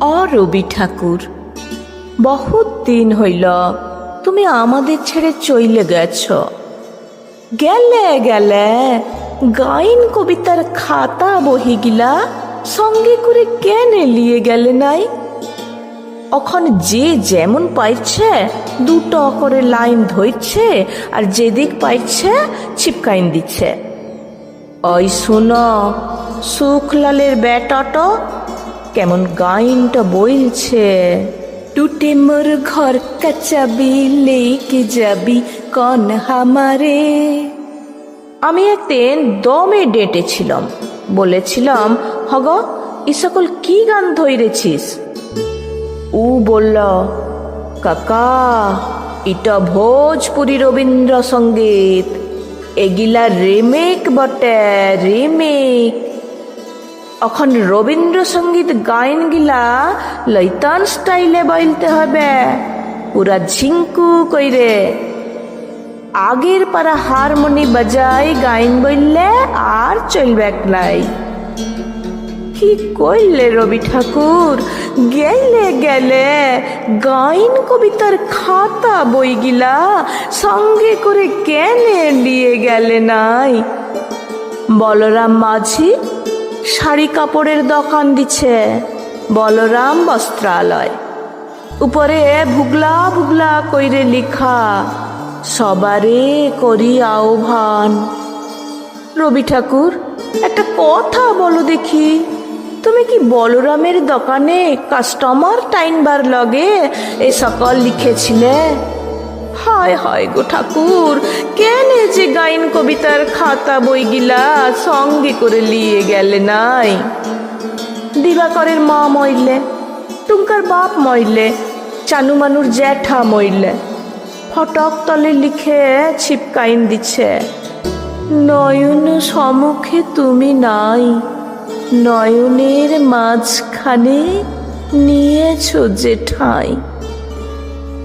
অ রবি ঠাকুর, বহুত দিন হইল তুমি আমাদের ছেড়ে চইলে গেছ। গেলে গেলে গাইন কবিতার খাতা বহিগিলা সঙ্গে করে কেন লিয়ে গেলে নাই? অখন যে যেমন পাইছে দুটো করে লাইন ধরছে আর যেদিক পাইছে ছিপকাইন দিচ্ছে। ওই শুনো সুখলালের বেটাটো কেমন গাইনটা বইলছে। টুটে মোর ঘর কাচাবি লেকে যাবি কন হামারে। আমি একদিন দমে ডেটেছিলাম বলেছিলাম হগ ই সকল কি গান ধৈরেছিস ও বলল কাকা এটা ভোজপুরি রবীন্দ্রসঙ্গীত। এগিলা রিমেক বটে রিমেক এখন রবীন্দ্রসঙ্গীত গায়ন গিলা লৈতন স্টাইলে বলতে হবে, পুরা ঝিঙ্কু কইরে। আগের পারা হারমোনি বাজাই গায়ন বললে আর চলবে নাই। কি কইলে রবি ঠাকুর? গেলে গেলে গাইন কবিতার খাতা বইগিলা, সঙ্গে করে কেনে নিয়ে গেলে নাই? বলরাম মাঝি শাড়ি কাপড়ের দোকান দিছে, বলরাম বস্ত্রালয়। উপরে ভুগলা ভুগলা কইরে লিখা, সবারে করি আহ্বান। রবি ঠাকুর, একটা কথা বলো দেখি। তুমি কি বলরামের দোকানে কাস্টমার টাইনবার লগে এ সকল লিখেছিলে? হায় হায় গো ঠাকুর, কেন যে গাইন কবিতার খাতা বইগিলা সঙ্গে করে লিয়ে গেলে নাই? দিবাকরের মা মইলে, টুঙ্কার বাপ মইলে, চানু মানুর জ্যাঠা মইলে, ফটক তলে লিখে ছিপকাইন দিচ্ছে নয়ন সম্মুখে তুমি নাই। নয়নের মাঝখানে নিয়েছ যে ঠাঁই।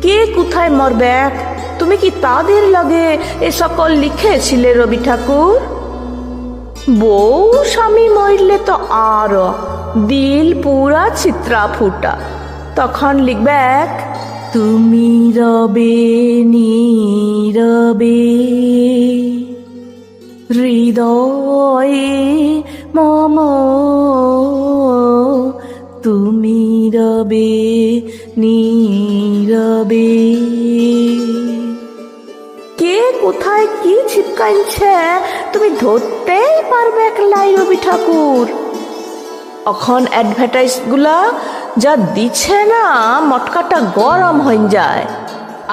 কে কোথায় মরবে তুমি কি তাদের লগে এ সকল লিখেছিলে রবি ঠাকুর? বউ স্বামী মরলে তো আর দিল পুরা চিত্রা ফুটা। তখন লিখবে তুমি রবে নীরবে হৃদয়ে মম রবে নীরবে। কে কোথায় কি ছিপকাইছে তুমি ধরতেই পারবে একলাই রবি ঠাকুর। এখন অ্যাডভার্টাইজগুলা যা দিচ্ছে না, মটকাটা গরম হয়ে যায়।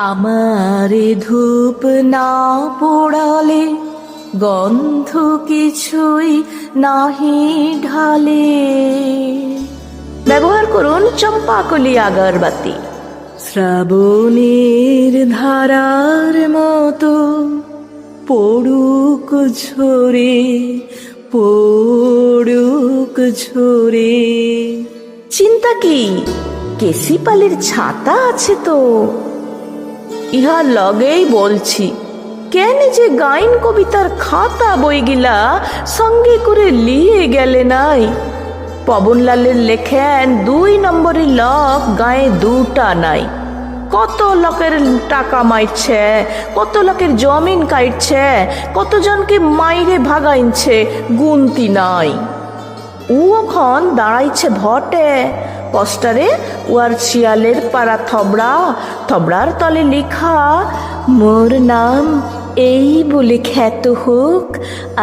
আমারে ধূপ না পোড়ালে, গন্ধ কিছুই নাহি ঢালে। ব্যবহার করুন চম্পাকলি আগরবাতি। শ্রাবণীর ধারার মতো পড়ুক ঝরে পড়ুক ঝরে। চিন্তা কি? কেসি পালের ছাতা আছে তো। ইহা লগেই বলছি কেন যে গাইন কবিতার খাতা বইগিলা সঙ্গে করে লিয়ে গেলে নাই? পবনলালের লেখেন দুই নম্বরের লক, গায়ে দুটা নাই। কত লোকের টাকা মাইছে, কত লোকের জমিন কাটছে কতজনকে মাইরে ভাগাইছে গুনতি নাই। ও এখন দাঁড়াইছে ভটে, পোস্টারে উয়ার শিয়ালের পাড়া থবড়া, থবড়ার তলে লেখা, মোর নাম এই বলে খ্যাত হোক,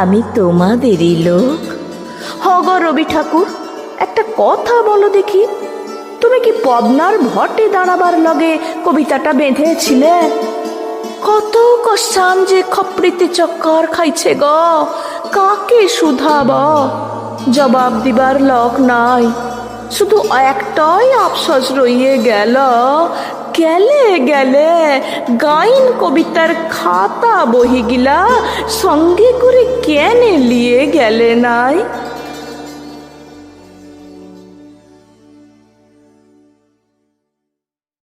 আমি তোমাদেরই লোক। হগ রবি ঠাকুর। একটা কথা বলো দেখি। তুমি কি পদ্মার ভটে দাঁড়াবার লগে কবিতাটা বেঁধেছিলে? কত কষ্টান যে খপড়িতে চক্কর খাইছে গ, কাকে শুধাব? জবাব দিবার লোক নাই। শুধু একটাই আফসোস রইয়ে গেল। গেলে গেলে গাইন কবিতার খাতা বহিগিলা সঙ্গে করে কেনে লিয়ে গেলে নাই?